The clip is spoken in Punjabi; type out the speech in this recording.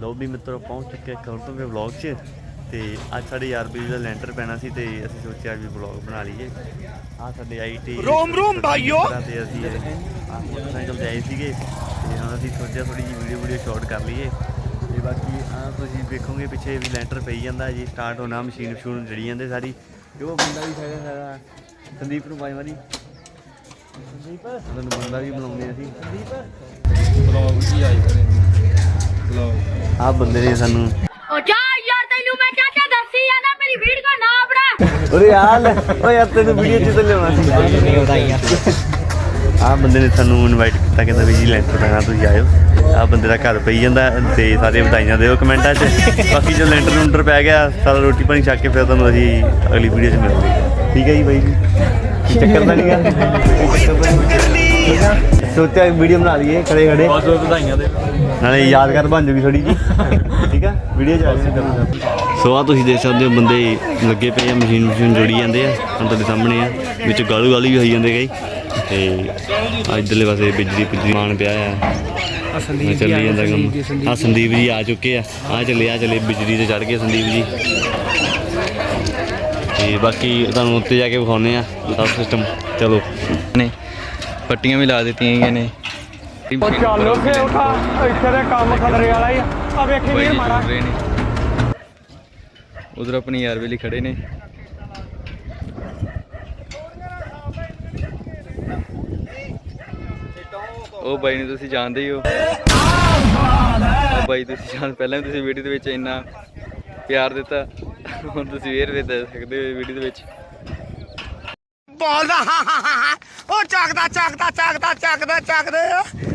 ਲੋ ਵੀ ਮਿੱਤਰੋ ਪਹੁੰਚ ਚੁੱਕੇ ਹਾਂ ਤੋਂ ਵੀ ਵਲੌਗ 'ਚ ਤੇ ਅੱਜ ਸਾਡੇ ਯਾਰ ਵੀ ਦਾ ਲੈਂਟਰ ਪੈਣਾ ਸੀ ਤੇ ਅਸੀਂ ਸੋਚਿਆ ਵੀ ਵਲੌਗ ਬਣਾ ਲਈਏ। ਆ ਸਾਡੇ ਆਈਟੀ ਰੋਮ ਰੋਮ ਭਾਈਓ। ਤੇ ਅਸੀਂ ਆਹ ਮੋਟਰਸਾਈਕਲ ਤੇ ਆਏ ਸੀਗੇ ਤੇ ਹੁਣ ਅਸੀਂ ਸੋਚਿਆ ਥੋੜੀ ਜਿਹੀ ਵੀਡੀਓ ਵੀਡੀਓ ਸ਼ਾਟ ਕਰ ਲਈਏ। ਤੇ ਬਾਕੀ ਆ ਤੁਸੀਂ ਵੇਖੋਗੇ ਪਿੱਛੇ ਵੀ ਲੈਂਟਰ ਪਈ ਜਾਂਦਾ ਜੀ ਸਟਾਰਟ ਹੋਣਾ ਮਸ਼ੀਨ ਮਸ਼ੂਨ ਜੜੀ ਜਾਂਦੇ ਸਾਰੀ। ਤੇ ਉਹ ਬੰਦਾ ਵੀ ਹੈਗਾ ਸਾਰਾ ਸੰਦੀਪ ਨੂੰ ਬਾਈ ਮਾਰੀ। ਸੰਦੀਪ? ਤੁਹਾਨੂੰ ਬੰਦਾ ਵੀ ਬਣਾਉਂਦੇ ਅਸੀਂ। ਸੰਦੀਪ? ਬਲੌਗ ਕੀ ਆਈ ਕਰੇ ਆ ਬੰਦੇ ਨੇ ਸਾਨੂੰ। ਉਹ ਜਾ ਯਾਰ ਤੈਨੂੰ ਮੈਂ ਚਾਚਾ ਦੱਸੀ ਜਾਂਦਾ ਮੇਰੀ ਵੀਡੀਓ ਨਾ ਬਣਾ। ਓਰੇ ਯਾਰ ਓ ਯਾਰ ਤੈਨੂੰ ਵੀਡੀਓ ਤਾਂ ਲਿਆਉਣਾ ਸੀ। ਨਹੀਂ ਆ। ਬੰਦੇ ਨੇ ਸਾਨੂੰ ਇਨਵਾਈਟ ਕੀਤਾ ਕਹਿੰਦਾ ਵੀ ਜੀ ਲੈਂਟਰ ਪੈਣਾ ਤੁਸੀਂ ਆਇਓ। ਆ ਬੰਦੇ ਦਾ ਘਰ ਪਈ ਜਾਂਦਾ ਤੇ ਸਾਰੇ ਵਧਾਈਆਂ ਦਿਓ ਕਮੈਂਟਾਂ 'ਚ। ਬਾਕੀ ਜੋ ਲੈਂਟਰ ਲੂੰਟਰ ਪੈ ਗਿਆ ਸਾਰਾ ਰੋਟੀ ਪਾਣੀ ਛੱਕ ਕੇ ਫਿਰ ਤੁਹਾਨੂੰ ਅਸੀਂ ਅਗਲੀ ਵੀਡੀਓ 'ਚ ਮਿਲਾਂਗੇ। ਠੀਕ ਹੈ ਜੀ ਬਾਈ ਜੀ? ਚੱਕਰ ਤਾਂ ਨਹੀਂਗਾ ਸੋਚਿਆ ਵੀਡੀਓ ਬਣਾ ਲਈਏ ਖੜੇ ਖੜੇ। ਬਹੁਤ ਬਹੁਤ ਵਧਾਈਆਂ ਦੇ ਨਾਲੇ ਯਾਦਗਾਰ ਬਣ ਜੂਗੀ ਥੋੜੀ ਜੀ ਠੀਕ ਆ? ਵੀਡੀਓ ਚ ਆਸੇ ਕਰੂੰਗਾ ਸੋ ਆ ਤੁਸੀਂ ਦੇਖ ਸਕਦੇ ਹੋ ਬੰਦੇ ਲੱਗੇ ਪਏ ਆ ਮਸ਼ੀਨ ਮਸ਼ੀਨ ਜੋੜੀ ਜਾਂਦੇ ਆ ਹੁਣ ਤੁਹਾਡੇ ਸਾਹਮਣੇ ਆ। ਵਿੱਚ ਗਾਲੂ ਗਾਲੀ ਵੀ ਹੋਈ ਜਾਂਦੇ ਕਈ। ਤੇ ਆ ਇਧਰਲੇ ਪਾਸੇ ਬਿਜਲੀ ਬਿਜਲੀ ਮਾਨ ਪਿਆ ਆ। ਆ ਚੱਲੀ ਜਾਂਦਾ ਕੰਮ। ਆ ਸੰਦੀਪ ਜੀ। ਆ ਚੁੱਕੇ ਆ। ਆ ਚੱਲੇ ਆ ਚੱਲੇ ਬਿਜਲੀ ਤੇ ਚੜ ਗਏ ਸੰਦੀਪ ਜੀ। ਤੇ ਬਾਕੀ ਤੁਹਾਨੂੰ ਉੱਤੇ ਜਾ ਕੇ ਵਿਖਾਉਨੇ ਆ ਸਭ ਸਿਸਟਮ। ਚਲੋ। ਨੇ। ਪੱਟੀਆਂ ਵੀ ਲਾ ਦਿੱਤੀਆਂ ਗਈਆਂ ਨੇ। ਉਹ ਚੱਲ ਫੇ ਉਠਾ ਇੱਥੇ ਦੇ ਕੰਮ ਖਤਰੇ ਵਾਲਾ ਹੀ ਆ। ਵੇਖੀ ਵੀਰ ਮਾਰਾ ਉਧਰ ਆਪਣੀ ਯਾਰ ਵੇਲੀ ਖੜੇ ਨੇ। ਉਹ ਬਾਈ ਨੂੰ ਤੁਸੀਂ ਜਾਣਦੇ ਹੀ ਹੋ। ਉਹ ਬਾਈ ਤੁਸੀਂ ਜਾਣ ਪਹਿਲਾਂ ਵੀ ਤੁਸੀਂ ਵੀਡੀਓ ਦੇ ਵਿੱਚ ਇੰਨਾ ਪਿਆਰ ਦਿੱਤਾ। ਹੁਣ ਤੁਸੀਂ ਫੇਰ ਵੀ ਦੇ ਸਕਦੇ ਹੋ ਵੀਡੀਓ ਦੇ ਵਿੱਚ। ਬੋਲਦਾ ਹਾਂ ਹਾਂ ਹਾਂ ਉਹ ਚੱਕਦਾ ਚੱਕਦਾ ਚੱਕਦਾ ਚੱਕਦਾ ਚੱਕਦੇ।